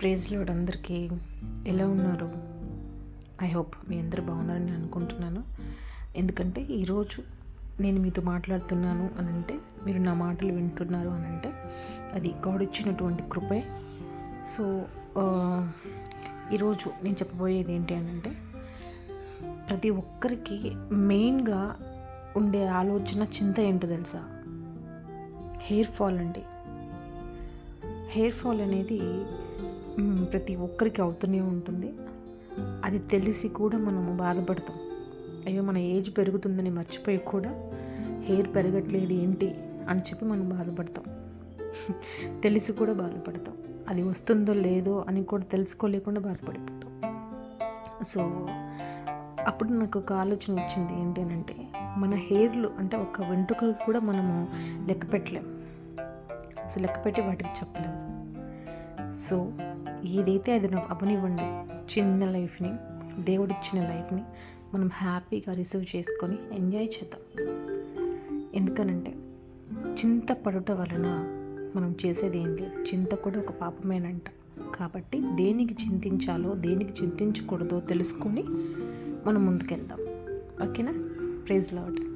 Praise load అందరికీ ఎలా ఉన్నారు? ఐ హోప్ మీ అందరు బాగున్నారని అనుకుంటున్నాను. ఎందుకంటే ఈరోజు నేను మీతో మాట్లాడుతున్నాను అని అంటే మీరు నా మాటలు వింటున్నారు అని అంటే అది గాడ్ ఇచ్చినటువంటి కృపే. సో ఈరోజు నేను చెప్పబోయేది ఏంటి అని అంటే ప్రతి ఒక్కరికి మెయిన్గా ఉండే ఆలోచన చింత ఏంటో తెలుసా? హెయిర్ ఫాల్ అండి. హెయిర్ ఫాల్ అనేది ప్రతి ఒక్కరికి అవుతూనే ఉంటుంది. అది తెలిసి కూడా మనము బాధపడతాం. అయ్యో మన ఏజ్ పెరుగుతుందని మర్చిపోయి కూడా హెయిర్ పెరగట్లేదు ఏంటి అని చెప్పి మనం బాధపడతాం. తెలిసి కూడా బాధపడతాం. అది వస్తుందో లేదో అని కూడా తెలుసుకోలేకుండా బాధపడిపోతాం. సో అప్పుడు నాకు ఒక ఆలోచన వచ్చింది ఏంటి అంటే మన హెయిర్లు అంటే ఒక వెంట్రుకలు కూడా మనము లెక్క పెట్టలేం. సో లెక్క పెట్టి వాటికి చెప్పలేము సో ఏదైతే అది నాకు అవనివ్వండి చిన్న లైఫ్ని దేవుడిచ్చిన లైఫ్ని మనం హ్యాపీగా రిసీవ్ చేసుకొని ఎంజాయ్ చేద్దాం. ఎందుకనంటే చింత పడుట వలన మనం చేసేది ఏం లేదు చింత కూడా ఒక పాపమేనంట. కాబట్టి దేనికి చింతించాలో దేనికి చింతించకూడదో తెలుసుకొని మనం ముందుకెళ్దాం. ఓకేనా? Praise lord